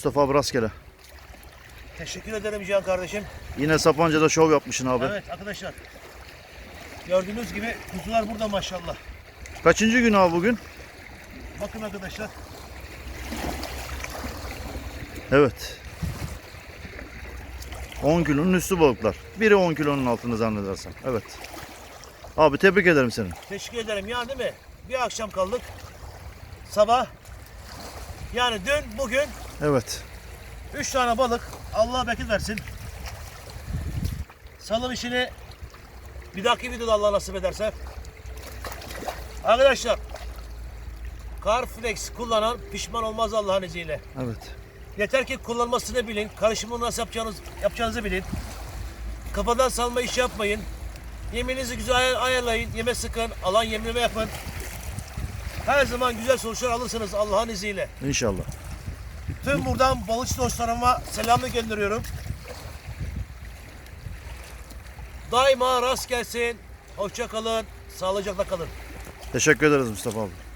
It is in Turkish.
Mustafa abi rastgele. Teşekkür ederim Cihan kardeşim. Yine Sapanca'da şov yapmışsın abi. Evet arkadaşlar. Gördüğünüz gibi kuzular burada maşallah. Kaçıncı gün abi bugün? Bakın arkadaşlar. Evet. 10 kilonun üstü balıklar. Biri 10 kilonun altını zannedersem. Evet. Abi tebrik ederim seni. Teşekkür ederim. Yani değil mi? Bir akşam kaldık. Sabah. Yani dün bugün Evet. 3 tane balık. Allah bereket versin. Salım işini bir dahaki videoda Allah nasip ederse. Arkadaşlar Carflex kullanan pişman olmaz Allah'ın izniyle. Evet. Yeter ki kullanmasını bilin. Karışımı nasıl yapacağınız, yapacağınızı bilin. Kafadan salma iş yapmayın. Yeminizi güzel ayar- ayarlayın. Yeme sıkın. Alan yemleme yapın. Her zaman güzel sonuçlar alırsınız Allah'ın izniyle. İnşallah. Tüm buradan balıkçı dostlarıma selamı gönderiyorum. Daima rast gelsin. Hoşça kalın. Sağlıcakla kalın. Teşekkür ederiz Mustafa abi.